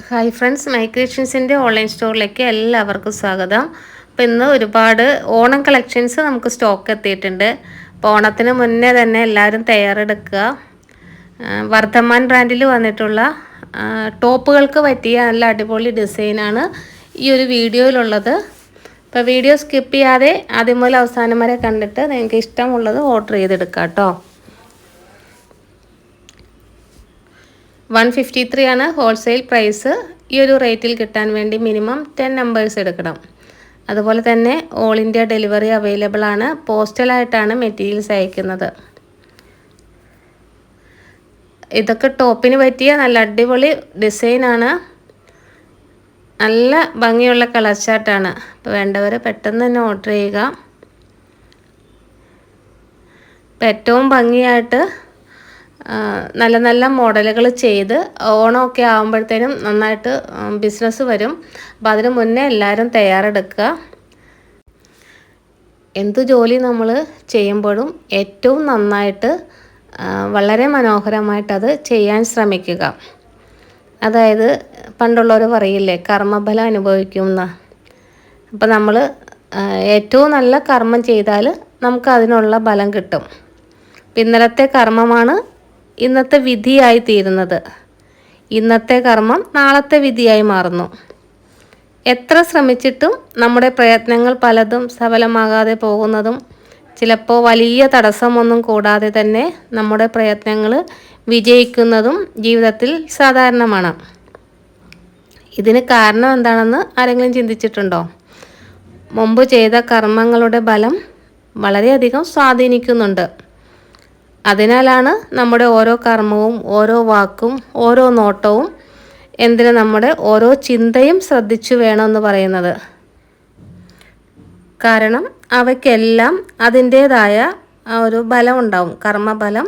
Hi friends my ക്രിയേഷൻസിന്റെ online സ്റ്റോറിലേക്ക് എല്ലാവർക്കും സ്വാഗതം. അപ്പോൾ ഇന്ന് ഒരുപാട് ഓണം കളക്ഷൻസ് നമുക്ക് സ്റ്റോക്ക് എത്തിയിട്ടുണ്ട്. അപ്പോൾ ഓണത്തിന് മുന്നേ തന്നെ എല്ലാവരും തയ്യാറെടുക്കുക. വർദ്ധമാൻ ബ്രാൻഡിൽ വന്നിട്ടുള്ള ടോപ്പുകൾക്ക് പറ്റിയ നല്ല അടിപൊളി ഡിസൈനാണ് ഈ ഒരു വീഡിയോയിലുള്ളത്. അപ്പോൾ വീഡിയോ സ്കിപ്പ് ചെയ്യാതെ ആദ്യം മുതൽ അവസാനം വരെ കണ്ടിട്ട് നിങ്ങൾക്ക് ഇഷ്ടമുള്ളത് ഓർഡർ ചെയ്തെടുക്കാം കേട്ടോ വൺ ഫിഫ്റ്റി ത്രീ ആണ് ഹോൾസെയിൽ പ്രൈസ് ഈ ഒരു റേറ്റിൽ കിട്ടാൻ വേണ്ടി മിനിമം ടെൻ നമ്പേഴ്സ് എടുക്കണം. അതുപോലെ തന്നെ ഓൾ ഇന്ത്യ ഡെലിവറി അവൈലബിൾ ആണ്. പോസ്റ്റലായിട്ടാണ് മെറ്റീരിയൽസ് അയക്കുന്നത്. ഇതൊക്കെ ടോപ്പിന് പറ്റിയ നല്ല അടിപൊളി ഡിസൈനാണ് നല്ല ഭംഗിയുള്ള കളർ ചാർട്ടാണ് അപ്പോൾ വേണ്ടവർ പെട്ടെന്ന് തന്നെ ഓർഡർ ചെയ്യുക. ഏറ്റവും ഭംഗിയായിട്ട് നല്ല നല്ല മോഡലുകൾ ചെയ്ത് ഓണമൊക്കെ ആകുമ്പോഴത്തേനും നന്നായിട്ട് ബിസിനസ് വരും. അപ്പം അതിന് മുന്നേ എല്ലാവരും തയ്യാറെടുക്കുക. എന്ത് ജോലി നമ്മൾ ചെയ്യുമ്പോഴും ഏറ്റവും നന്നായിട്ട് വളരെ മനോഹരമായിട്ട് അത് ചെയ്യാൻ ശ്രമിക്കുക. അതായത് പണ്ടുള്ളവർ പറയില്ലേ കർമ്മഫലം അനുഭവിക്കുന്ന അപ്പം നമ്മൾ ഏറ്റവും നല്ല കർമ്മം ചെയ്താൽ നമുക്ക് അതിനുള്ള ഫലം കിട്ടും. ഇന്നലത്തെ കർമ്മമാണ് ഇന്നത്തെ വിധിയായി തീരുന്നത്. ഇന്നത്തെ കർമ്മം നാളത്തെ വിധിയായി മാറുന്നു. എത്ര ശ്രമിച്ചിട്ടും നമ്മുടെ പ്രയത്നങ്ങൾ പലതും സഫലമാകാതെ പോകുന്നതും ചിലപ്പോൾ വലിയ തടസ്സമൊന്നും കൂടാതെ തന്നെ നമ്മുടെ പ്രയത്നങ്ങൾ വിജയിക്കുന്നതും ജീവിതത്തിൽ സാധാരണമാണ്. ഇതിന് കാരണം എന്താണെന്ന് ആരെങ്കിലും ചിന്തിച്ചിട്ടുണ്ടോ? മുമ്പ് ചെയ്ത കർമ്മങ്ങളുടെ ബലം വളരെയധികം സ്വാധീനിക്കുന്നുണ്ട്. അതിനാലാണ് നമ്മുടെ ഓരോ കർമ്മവും ഓരോ വാക്കും ഓരോ നോട്ടവും എന്തിന് നമ്മുടെ ഓരോ ചിന്തയും ശ്രദ്ധിച്ചു വേണമെന്ന് പറയുന്നത്. കാരണം അവയ്ക്കെല്ലാം അതിന്റേതായ ഒരു ബലം ഉണ്ടാവും. കർമ്മബലം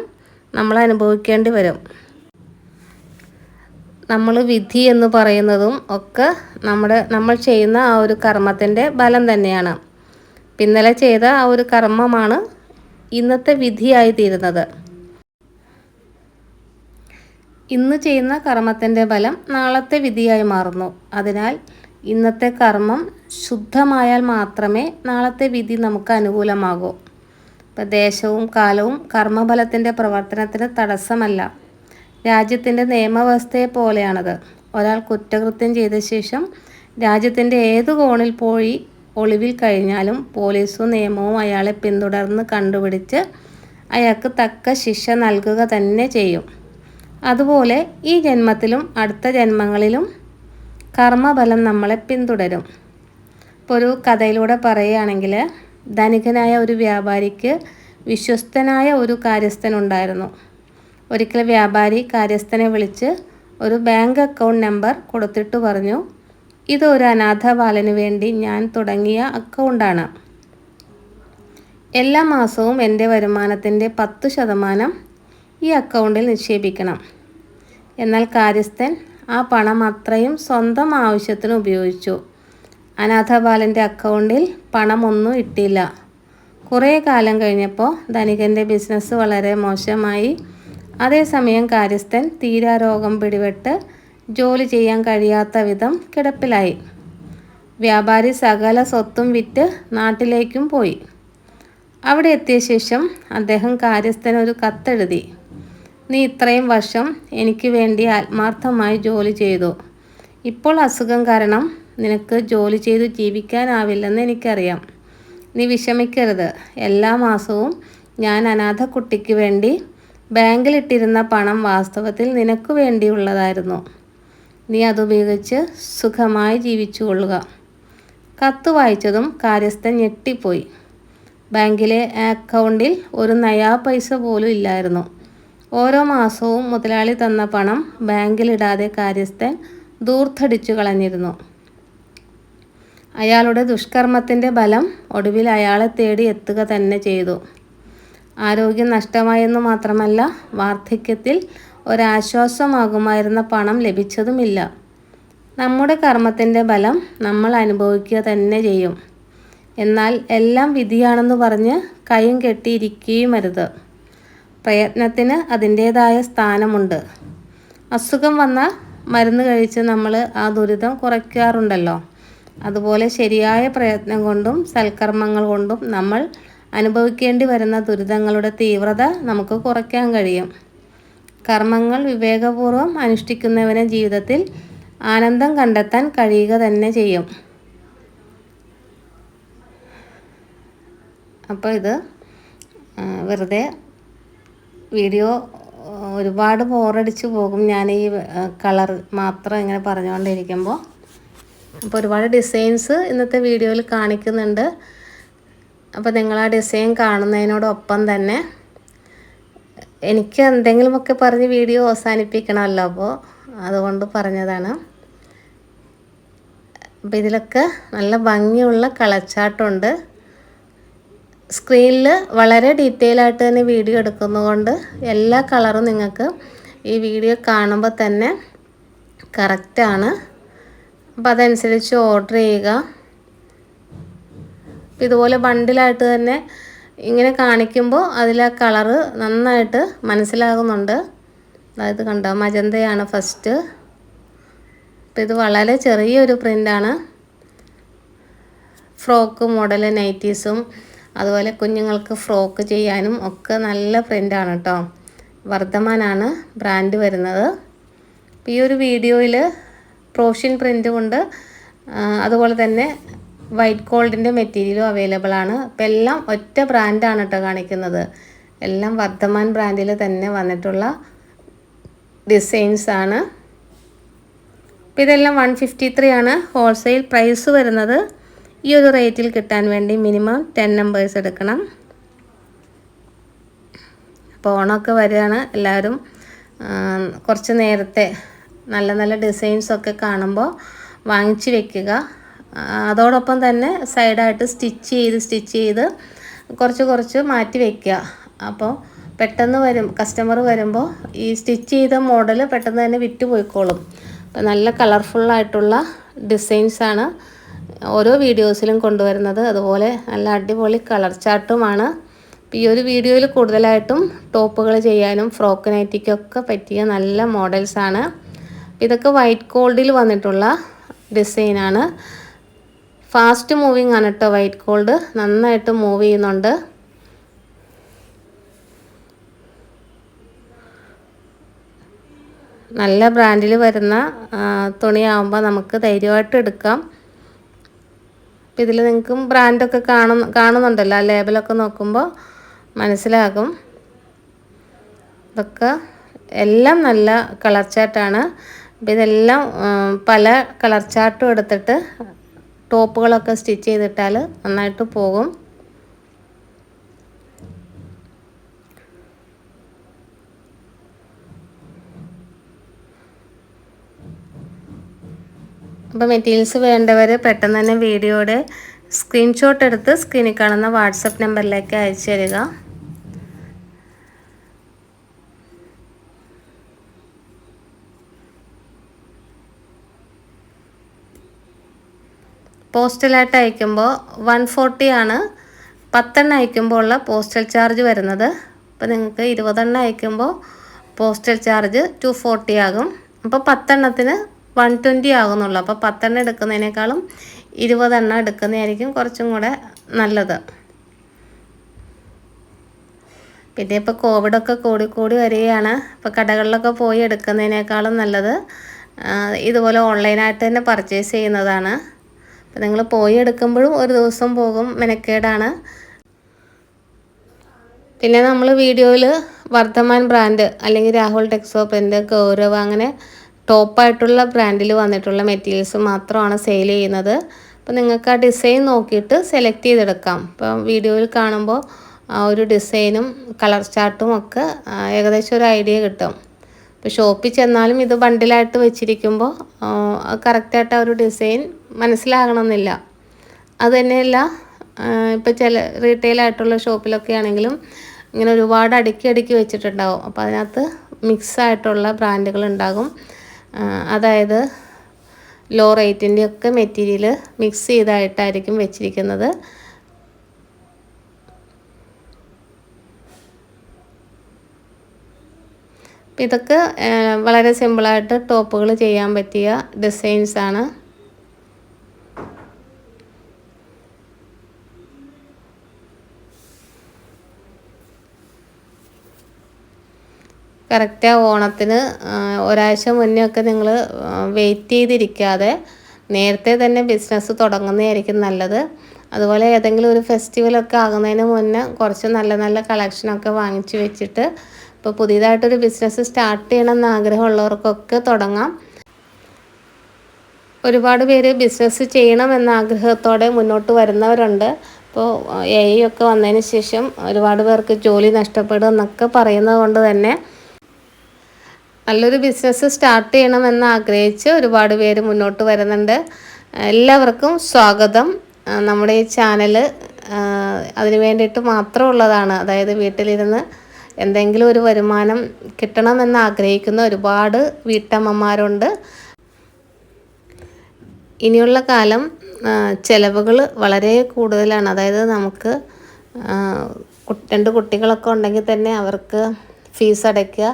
നമ്മൾ അനുഭവിക്കേണ്ടി വരും. നമ്മൾ വിധി എന്ന് പറയുന്നതും ഒക്കെ നമ്മുടെ നമ്മൾ ചെയ്യുന്ന ആ ഒരു കർമ്മത്തിന്റെ ബലം തന്നെയാണ്. പിന്നലെ ചെയ്ത ആ ഒരു കർമ്മമാണ് ഇന്നത്തെ വിധിയായി തീരുന്നത്. ഇന്ന് ചെയ്യുന്ന കർമ്മത്തിന്റെ ഫലം നാളത്തെ വിധിയായി മാറുന്നു. അതിനാൽ ഇന്നത്തെ കർമ്മം ശുദ്ധമായാൽ മാത്രമേ നാളത്തെ വിധി നമുക്ക് അനുകൂലമാകൂ. ഇപ്പം ദേശവും കാലവും കർമ്മഫലത്തിന്റെ പ്രവർത്തനത്തിന് തടസ്സമല്ല. രാജ്യത്തിന്റെ നിയമവ്യവസ്ഥയെ പോലെയാണത്. ഒരാൾ കുറ്റകൃത്യം ചെയ്ത ശേഷം രാജ്യത്തിന്റെ ഏത് കോണിൽ പോയി ഒളിവിൽ കഴിഞ്ഞാലും പോലീസും നിയമവും അയാളെ പിന്തുടർന്ന് കണ്ടുപിടിച്ച് അയാൾക്ക് തക്ക ശിക്ഷ നൽകുക തന്നെ ചെയ്യും. അതുപോലെ ഈ ജന്മത്തിലും അടുത്ത ജന്മങ്ങളിലും കർമ്മഫലം നമ്മളെ പിന്തുടരും. ഇപ്പോൾ ഒരു കഥയിലൂടെ പറയുകയാണെങ്കിൽ ധനികനായ ഒരു വ്യാപാരിക്ക് വിശ്വസ്തനായ ഒരു കാര്യസ്ഥനുണ്ടായിരുന്നു ഒരിക്കൽ വ്യാപാരി കാര്യസ്ഥനെ വിളിച്ച് ഒരു ബാങ്ക് അക്കൗണ്ട് നമ്പർ കൊടുത്തിട്ട് പറഞ്ഞു ഇത് ഒരു അനാഥ ബാലന് വേണ്ടി ഞാൻ തുടങ്ങിയ അക്കൗണ്ടാണ്. എല്ലാ മാസവും എന്റെ വരുമാനത്തിന്റെ പത്ത് ശതമാനം ഈ അക്കൗണ്ടിൽ നിക്ഷേപിക്കണം. എന്നാൽ കാര്യസ്ഥൻ ആ പണം അത്രയും സ്വന്തം ആവശ്യത്തിന് ഉപയോഗിച്ചു. അനാഥ ബാലന്റെ അക്കൗണ്ടിൽ പണമൊന്നും ഇട്ടില്ല. കുറേ കാലം കഴിഞ്ഞപ്പോൾ ധനികന്റെ ബിസിനസ് വളരെ മോശമായി. അതേസമയം കാര്യസ്ഥൻ തീരാരോഗം പിടിപെട്ട് ജോലി ചെയ്യാൻ കഴിയാത്ത വിധം കിടപ്പിലായി. വ്യാപാരി സകല സ്വത്തും വിറ്റ് നാട്ടിലേക്കും പോയി. അവിടെ എത്തിയ ശേഷം അദ്ദേഹം കാര്യസ്ഥനൊരു കത്തെഴുതി. നീ ഇത്രയും വർഷം എനിക്ക് വേണ്ടി ആത്മാർത്ഥമായി ജോലി ചെയ്തു. ഇപ്പോൾ അസുഖം കാരണം നിനക്ക് ജോലി ചെയ്ത് ജീവിക്കാനാവില്ലെന്ന് എനിക്കറിയാം. നീ വിഷമിക്കരുത്. എല്ലാ മാസവും ഞാൻ അനാഥ കുട്ടിക്ക് വേണ്ടി ബാങ്കിലിട്ടിരുന്ന പണം വാസ്തവത്തിൽ നിനക്ക് വേണ്ടിയുള്ളതായിരുന്നു. നീ അതുപയോഗിച്ച് സുഖമായി ജീവിച്ചു കൊള്ളുക കത്ത് വായിച്ചതും കാര്യസ്ഥൻ ഞെട്ടിപ്പോയി. ബാങ്കിലെ അക്കൗണ്ടിൽ ഒരു നയാ പൈസ പോലും ഇല്ലായിരുന്നു. ഓരോ മാസവും മുതലാളി തന്ന പണം ബാങ്കിലിടാതെ കാര്യസ്ഥൻ ദൂർത്തടിച്ചു കളഞ്ഞിരുന്നു. അയാളുടെ ദുഷ്കർമ്മത്തിന്റെ ഫലം ഒടുവിൽ അയാളെ തേടി എത്തുക തന്നെ ചെയ്തു. ആരോഗ്യം നഷ്ടമായെന്ന് മാത്രമല്ല വാർദ്ധക്യത്തിൽ ഒരാശ്വാസമാകുമായിരുന്ന പണം ലഭിച്ചതുമില്ല. നമ്മുടെ കർമ്മത്തിന്റെ ഫലം നമ്മൾ അനുഭവിക്കുക തന്നെ ചെയ്യും. എന്നാൽ എല്ലാം വിധിയാണെന്ന് പറഞ്ഞ് കൈയും കെട്ടിയിരിക്കുകയും അരുത് പ്രയത്നത്തിന് അതിന്റേതായ സ്ഥാനമുണ്ട്. അസുഖം വന്നാൽ മരുന്ന് കഴിച്ച് നമ്മൾ ആ ദുരിതം കുറയ്ക്കാറുണ്ടല്ലോ. അതുപോലെ ശരിയായ പ്രയത്നം കൊണ്ടും സൽക്കർമ്മങ്ങൾ കൊണ്ടും നമ്മൾ അനുഭവിക്കേണ്ടി വരുന്ന ദുരിതങ്ങളുടെ തീവ്രത നമുക്ക് കുറയ്ക്കാൻ കഴിയും. കർമ്മങ്ങൾ വിവേകപൂർവം അനുഷ്ഠിക്കുന്നവന് ജീവിതത്തിൽ ആനന്ദം കണ്ടെത്താൻ കഴിയുക തന്നെ ചെയ്യും. അപ്പോൾ ഇത് വെറുതെ വീഡിയോ ഒരുപാട് ബോറടിച്ച് പോകും. ഞാൻ ഈ കളർ മാത്രം ഇങ്ങനെ പറഞ്ഞുകൊണ്ടിരിക്കുമ്പോൾ. അപ്പോൾ ഒരുപാട് ഡിസൈൻസ് ഇന്നത്തെ വീഡിയോയിൽ കാണിക്കുന്നുണ്ട്. അപ്പോൾ നിങ്ങൾ ആ ഡിസൈൻ കാണുന്നതിനോടൊപ്പം തന്നെ എനിക്ക് എന്തെങ്കിലുമൊക്കെ പറഞ്ഞ് വീഡിയോ അവസാനിപ്പിക്കണമല്ലോ അപ്പോൾ അതുകൊണ്ട് പറഞ്ഞതാണ്. അപ്പോൾ ഇതിലൊക്കെ നല്ല ഭംഗിയുള്ള കളച്ചാട്ടുണ്ട്. സ്ക്രീനിൽ വളരെ ഡീറ്റെയിൽ ആയിട്ട് തന്നെ വീഡിയോ എടുക്കുന്നതുകൊണ്ട് എല്ലാ കളറും നിങ്ങൾക്ക് ഈ വീഡിയോ കാണുമ്പോൾ തന്നെ കറക്റ്റാണ് അപ്പോൾ അതനുസരിച്ച് ഓർഡർ ചെയ്യുക. ഇതുപോലെ ബണ്ടിലായിട്ട് തന്നെ ഇങ്ങനെ കാണിക്കുമ്പോൾ അതിലെ കളറ് നന്നായിട്ട് മനസ്സിലാകുന്നുണ്ട്. അതായത് കണ്ടോ മജന്തയാണ് ഫസ്റ്റ് അപ്പം ഇത് വളരെ ചെറിയൊരു പ്രിന്റാണ് ഫ്രോക്ക് മോഡൽ നൈറ്റീസും അതുപോലെ കുഞ്ഞുങ്ങൾക്ക് ഫ്രോക്ക് ചെയ്യാനും ഒക്കെ നല്ല പ്രിന്റാണ് കേട്ടോ വർദ്ധമാനാണ് ബ്രാൻഡ് വരുന്നത്. ഈ ഒരു വീഡിയോയിൽ പ്രോഷ്യൻ പ്രിന്റ് കൊണ്ട് അതുപോലെ തന്നെ വൈറ്റ് ഗോൾഡിന്റെ മെറ്റീരിയലും അവൈലബിൾ ആണ്. അപ്പം എല്ലാം ഒറ്റ ബ്രാൻഡാണ് കേട്ടോ കാണിക്കുന്നത്. എല്ലാം വർദ്ധമാൻ ബ്രാൻഡിൽ തന്നെ വന്നിട്ടുള്ള ഡിസൈൻസ് ആണ്. അപ്പം ഇതെല്ലാം വൺ ഫിഫ്റ്റി ത്രീ ആണ്. ഹോൾസെയിൽ പ്രൈസ് വരുന്നത് ഈ ഒരു റേറ്റിൽ കിട്ടാൻ വേണ്ടി മിനിമം ടെൻ നമ്പേഴ്സ് എടുക്കണം. അപ്പോൾ ഓണമൊക്കെ വരികയാണ്. എല്ലാവരും കുറച്ച് നേരത്തെ നല്ല നല്ല ഡിസൈൻസൊക്കെ കാണുമ്പോൾ വാങ്ങിച്ചു വെക്കുക. അതോടൊപ്പം തന്നെ സൈഡായിട്ട് സ്റ്റിച്ച് ചെയ്ത് സ്റ്റിച്ച് ചെയ്ത് കുറച്ച് കുറച്ച് മാറ്റി വയ്ക്കുക അപ്പോൾ പെട്ടെന്ന് വരും കസ്റ്റമർ വരുമ്പോൾ ഈ സ്റ്റിച്ച് ചെയ്ത മോഡൽ പെട്ടെന്ന് തന്നെ വിറ്റ് പോയിക്കോളും. അപ്പോൾ നല്ല കളർഫുള്ളായിട്ടുള്ള ഡിസൈൻസാണ് ഓരോ വീഡിയോസിലും കൊണ്ടുവരുന്നത്. അതുപോലെ നല്ല അടിപൊളി കളർ ചാർട്ടുമാണ്. ഈ ഒരു വീഡിയോയിൽ കൂടുതലായിട്ടും ടോപ്പുകൾ ചെയ്യാനും ഫ്രോക്ക് നൈറ്റിക്കൊക്കെ പറ്റിയ നല്ല മോഡൽസാണ് ഇതൊക്കെ വൈറ്റ് ഗോൾഡിൽ വന്നിട്ടുള്ള ഡിസൈനാണ് ഫാസ്റ്റ് മൂവിങ് ആണ് കേട്ടോ വൈറ്റ് ഗോൾഡ്. നന്നായിട്ട് മൂവ് ചെയ്യുന്നുണ്ട്. നല്ല ബ്രാൻഡിൽ വരുന്ന തുണിയാവുമ്പോൾ നമുക്ക് ധൈര്യമായിട്ട് എടുക്കാം. ഇതിൽ നിങ്ങൾക്ക് ബ്രാൻഡൊക്കെ കാണുന്ന കാണുന്നുണ്ടല്ലോ ആ ലേബലൊക്കെ നോക്കുമ്പോൾ മനസ്സിലാകും. ഇതൊക്കെ എല്ലാം നല്ല കളർ ചാർട്ടാണ്. അപ്പം ഇതെല്ലാം പല കളർ ചാർട്ടും എടുത്തിട്ട് ടോപ്പുകളൊക്കെ സ്റ്റിച്ച് ചെയ്തിട്ടാൽ നന്നായിട്ട് പോകും. അപ്പോൾ മെറ്റീരിയൽസ് വേണ്ടവർ പെട്ടെന്ന് തന്നെ വീഡിയോയുടെ സ്ക്രീൻഷോട്ട് എടുത്ത് സ്ക്രീനിൽ കാണുന്ന വാട്സപ്പ് നമ്പറിലേക്ക് അയച്ചു തരിക. പോസ്റ്റലായിട്ട് അയക്കുമ്പോൾ വൺ ഫോർട്ടി ആണ്. പത്തെണ്ണം അയക്കുമ്പോൾ ഉള്ള പോസ്റ്റൽ ചാർജ് വരുന്നത്. അപ്പോൾ നിങ്ങൾക്ക് ഇരുപതെണ്ണം അയക്കുമ്പോൾ പോസ്റ്റൽ ചാർജ് ടു ഫോർട്ടി ആകും. അപ്പോൾ പത്തെണ്ണത്തിന് വൺ ട്വന്റി ആകുന്നുള്ളൂ. അപ്പോൾ പത്തെണ്ണം എടുക്കുന്നതിനേക്കാളും ഇരുപതെണ്ണം എടുക്കുന്നതായിരിക്കും കുറച്ചും കൂടെ നല്ലത്. പിന്നെ ഇപ്പോൾ കോവിഡൊക്കെ കൂടി കൂടി വരികയാണ്. ഇപ്പോൾ കടകളിലൊക്കെ പോയി എടുക്കുന്നതിനേക്കാളും നല്ലത്. ഇതുപോലെ ഓൺലൈനായിട്ട് തന്നെ പർച്ചേസ് ചെയ്യുന്നതാണ്. അപ്പോൾ നിങ്ങൾ പോയി എടുക്കുമ്പോഴും ഒരു ദിവസം പോകും മെനക്കേടാണ്. പിന്നെ നമ്മൾ വീഡിയോയിൽ വർദ്ധമാൻ ബ്രാൻഡ് അല്ലെങ്കിൽ രാഹുൽ ടെക്സോപ്പിന്റെ ഗൗരവ് അങ്ങനെ ടോപ്പായിട്ടുള്ള ബ്രാൻഡിൽ വന്നിട്ടുള്ള മെറ്റീരിയൽസ് മാത്രമാണ് സെയിൽ ചെയ്യുന്നത്. അപ്പോൾ നിങ്ങൾക്ക് ആ ഡിസൈൻ നോക്കിയിട്ട് സെലക്ട് ചെയ്തെടുക്കാം. ഇപ്പം വീഡിയോയിൽ കാണുമ്പോൾ ആ ഒരു ഡിസൈനും കളർ ചാർട്ടും ഒക്കെ ഏകദേശം ഒരു ഐഡിയ കിട്ടും. ഇപ്പോൾ ഷോപ്പിൽ ചെന്നാലും ഇത് ബണ്ടിലായിട്ട് വെച്ചിരിക്കുമ്പോൾ കറക്റ്റായിട്ട് ആ ഒരു ഡിസൈൻ മനസ്സിലാകണമെന്നില്ല. അത് തന്നെയല്ല ഇപ്പോൾ ചില റീറ്റെയിൽ ആയിട്ടുള്ള ഷോപ്പിലൊക്കെ ആണെങ്കിലും ഇങ്ങനെ ഒരുപാട് അടുക്കി അടുക്കി വെച്ചിട്ടുണ്ടാവും. അപ്പോൾ അതിനകത്ത് മിക്സ് ആയിട്ടുള്ള ബ്രാൻഡുകൾ ഉണ്ടാകും. അതായത് ലോ റേറ്റിന്റെയൊക്കെ മെറ്റീരിയൽ മിക്സ് ചെയ്തായിട്ടായിരിക്കും വെച്ചിരിക്കുന്നത്. ഇതൊക്കെ വളരെ സിമ്പിളായിട്ട് ടോപ്പുകൾ ചെയ്യാൻ പറ്റിയ ഡിസൈൻസാണ് കറക്റ്റ് ആ ഓണത്തിന് ഒരാഴ്ച മുന്നേ ഒക്കെ നിങ്ങൾ വെയിറ്റ് ചെയ്തിരിക്കാതെ നേരത്തെ തന്നെ ബിസിനസ് തുടങ്ങുന്നതായിരിക്കും നല്ലത്. അതുപോലെ ഏതെങ്കിലും ഒരു ഫെസ്റ്റിവലൊക്കെ ആകുന്നതിന് മുന്നേ കുറച്ച് നല്ല നല്ല കളക്ഷനൊക്കെ വാങ്ങിച്ചു വെച്ചിട്ട് ഇപ്പോൾ പുതിയതായിട്ടൊരു ബിസിനസ് സ്റ്റാർട്ട് ചെയ്യണമെന്ന് ആഗ്രഹമുള്ളവർക്കൊക്കെ തുടങ്ങാം. ഒരുപാട് പേര് ബിസിനസ് ചെയ്യണം എന്ന ആഗ്രഹത്തോടെ മുന്നോട്ട് വരുന്നവരുണ്ട്. ഇപ്പോൾ എ ഒക്കെ വന്നതിന് ശേഷം ഒരുപാട് പേർക്ക് ജോലി നഷ്ടപ്പെടും എന്നൊക്കെ പറയുന്നത് കൊണ്ട് തന്നെ നല്ലൊരു ബിസിനസ് സ്റ്റാർട്ട് ചെയ്യണമെന്ന് ആഗ്രഹിച്ച് ഒരുപാട് പേര് മുന്നോട്ട് വരുന്നുണ്ട്. എല്ലാവർക്കും സ്വാഗതം. നമ്മുടെ ഈ ചാനൽ അതിന് വേണ്ടിയിട്ട് മാത്രമുള്ളതാണ്. അതായത് വീട്ടിലിരുന്ന് എന്തെങ്കിലും ഒരു വരുമാനം കിട്ടണമെന്ന് ആഗ്രഹിക്കുന്ന ഒരുപാട് വീട്ടമ്മമാരുണ്ട്. ഇനിയുള്ള കാലം ചിലവുകൾ വളരെ കൂടുതലാണ്. അതായത് നമുക്ക് രണ്ട് കുട്ടികളൊക്കെ ഉണ്ടെങ്കിൽ തന്നെ അവർക്ക് ഫീസ് അടയ്ക്കുക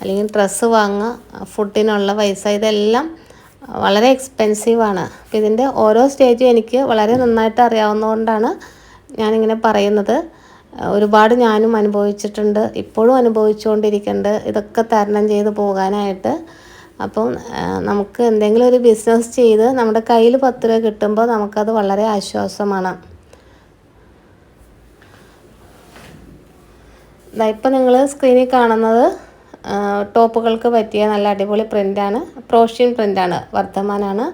അല്ലെങ്കിൽ ഡ്രസ്സ് വാങ്ങുക ഫുഡിനുള്ള പൈസ ഇതെല്ലാം വളരെ എക്സ്പെൻസീവാണ് അപ്പോൾ ഇതിന്റെ ഓരോ സ്റ്റേജും എനിക്ക് വളരെ നന്നായിട്ട് അറിയാവുന്നതുകൊണ്ടാണ് ഞാനിങ്ങനെ പറയുന്നത്. ഒരുപാട് ഞാനും അനുഭവിച്ചിട്ടുണ്ട് ഇപ്പോഴും അനുഭവിച്ചുകൊണ്ടിരിക്കുന്നുണ്ട്. ഇതൊക്കെ തരണം ചെയ്ത് പോകാനായിട്ട്. അപ്പം നമുക്ക് എന്തെങ്കിലും ഒരു ബിസിനസ് ചെയ്ത് നമ്മുടെ കയ്യിൽ പത്ത് രൂപ കിട്ടുമ്പോൾ നമുക്കത് വളരെ ആശ്വാസമാണ്. ഇപ്പം നിങ്ങൾ സ്ക്രീനിൽ കാണുന്നത് ടോപ്പുകൾക്ക് പറ്റിയ നല്ല അടിപൊളി പ്രിന്റാണ് പ്രോഷ്യൻ പ്രിന്റാണ് വർദ്ധമാനാണ്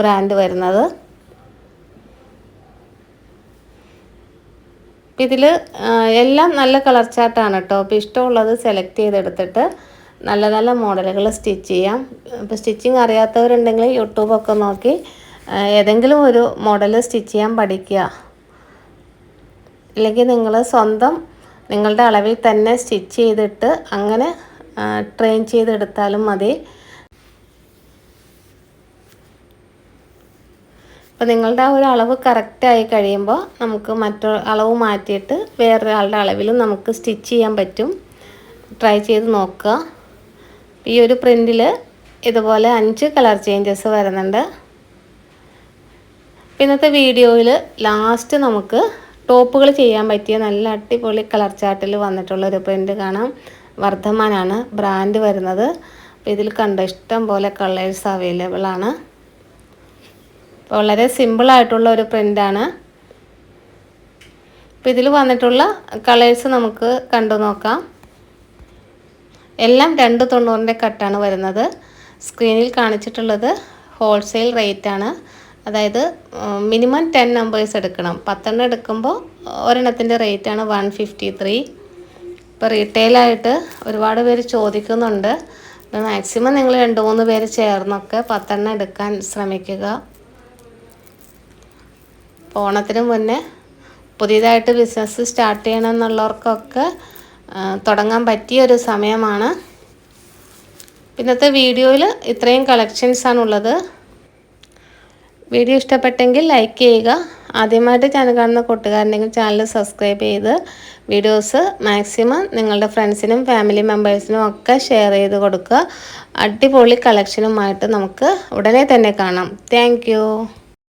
ബ്രാൻഡ് വരുന്നത്. ഇതിൽ എല്ലാം നല്ല കളർ ചാർട്ടാണ് കേട്ടോ. അപ്പോൾ ഇഷ്ടമുള്ളത് സെലക്ട് ചെയ്തെടുത്തിട്ട് നല്ല നല്ല മോഡലുകൾ സ്റ്റിച്ച് ചെയ്യാം. ഇപ്പോൾ സ്റ്റിച്ചിങ് അറിയാത്തവരുണ്ടെങ്കിൽ യൂട്യൂബൊക്കെ നോക്കി ഏതെങ്കിലും ഒരു മോഡൽ സ്റ്റിച്ച് ചെയ്യാൻ പഠിക്കുക. അല്ലെങ്കിൽ നിങ്ങൾ സ്വന്തം നിങ്ങളുടെ അളവിൽ തന്നെ സ്റ്റിച്ച് ചെയ്തിട്ട് അങ്ങനെ ട്രെയിൻ ചെയ്തെടുത്താലും മതി. അപ്പോൾ നിങ്ങളുടെ ആ ഒരു അളവ് കറക്റ്റായി കഴിയുമ്പോൾ നമുക്ക് മറ്റൊരു അളവ് മാറ്റിയിട്ട് വേറൊരാളുടെ അളവിലും നമുക്ക് സ്റ്റിച്ച് ചെയ്യാൻ പറ്റും. ട്രൈ ചെയ്ത് നോക്കുക. ഈ ഒരു പ്രിന്റിൽ ഇതുപോലെ അഞ്ച് കളർ ചേഞ്ചസ് വരുന്നുണ്ട്. ഇന്നത്തെ വീഡിയോയിൽ ലാസ്റ്റ് നമുക്ക് ടോപ്പുകൾ ചെയ്യാൻ പറ്റിയ നല്ല അടിപൊളി കളർ ചാർട്ടിൽ വന്നിട്ടുള്ള ഒരു കാണാം. വർദ്ധമാനാണ് ബ്രാൻഡ് വരുന്നത്. അപ്പോൾ ഇതിൽ കണ്ട ഇഷ്ടം പോലെ കളേഴ്സ് അവൈലബിൾ ആണ്. വളരെ സിമ്പിളായിട്ടുള്ള ഒരു പ്രിന്റാണ് അപ്പോൾ ഇതിൽ വന്നിട്ടുള്ള കളേഴ്സ് നമുക്ക് കണ്ടു നോക്കാം. എല്ലാം രണ്ട് തൊണ്ണൂറിന്റെ കട്ടാണ് വരുന്നത്. സ്ക്രീനിൽ കാണിച്ചിട്ടുള്ളത് ഹോൾസെയിൽ റേറ്റാണ് അതായത് മിനിമം ടെൻ നമ്പേഴ്സ് എടുക്കണം. പത്തെണ്ണം എടുക്കുമ്പോൾ ഒരെണ്ണത്തിന്റെ റേറ്റാണ് വൺ ഫിഫ്റ്റി ത്രീ ഇപ്പോൾ റീറ്റെയിലായിട്ട് ഒരുപാട് പേര് ചോദിക്കുന്നുണ്ട്. മാക്സിമം നിങ്ങൾ രണ്ട് മൂന്ന് പേര് ചേർന്നൊക്കെ പത്തെണ്ണം എടുക്കാൻ ശ്രമിക്കുക. ഓണത്തിന് മുന്നേ പുതിയതായിട്ട് ബിസിനസ് സ്റ്റാർട്ട് ചെയ്യണം എന്നുള്ളവർക്കൊക്കെ തുടങ്ങാൻ പറ്റിയ ഒരു സമയമാണ്. ഇന്നത്തെ വീഡിയോയിൽ ഇത്രയും കളക്ഷൻസാണുള്ളത് വീഡിയോ ഇഷ്ടപ്പെട്ടെങ്കിൽ ലൈക്ക് ചെയ്യുക. ആദ്യമായിട്ട് ചാനൽ കാണുന്ന കൂട്ടുകാരുണ്ടെങ്കിൽ ചാനൽ സബ്സ്ക്രൈബ് ചെയ്ത് വീഡിയോസ് മാക്സിമം നിങ്ങളുടെ ഫ്രണ്ട്സിനും ഫാമിലി മെമ്പേഴ്സിനും ഒക്കെ ഷെയർ ചെയ്ത് കൊടുക്കുക. അടിപൊളി കളക്ഷനുമായിട്ട് നമുക്ക് ഉടനെ തന്നെ കാണാം. താങ്ക്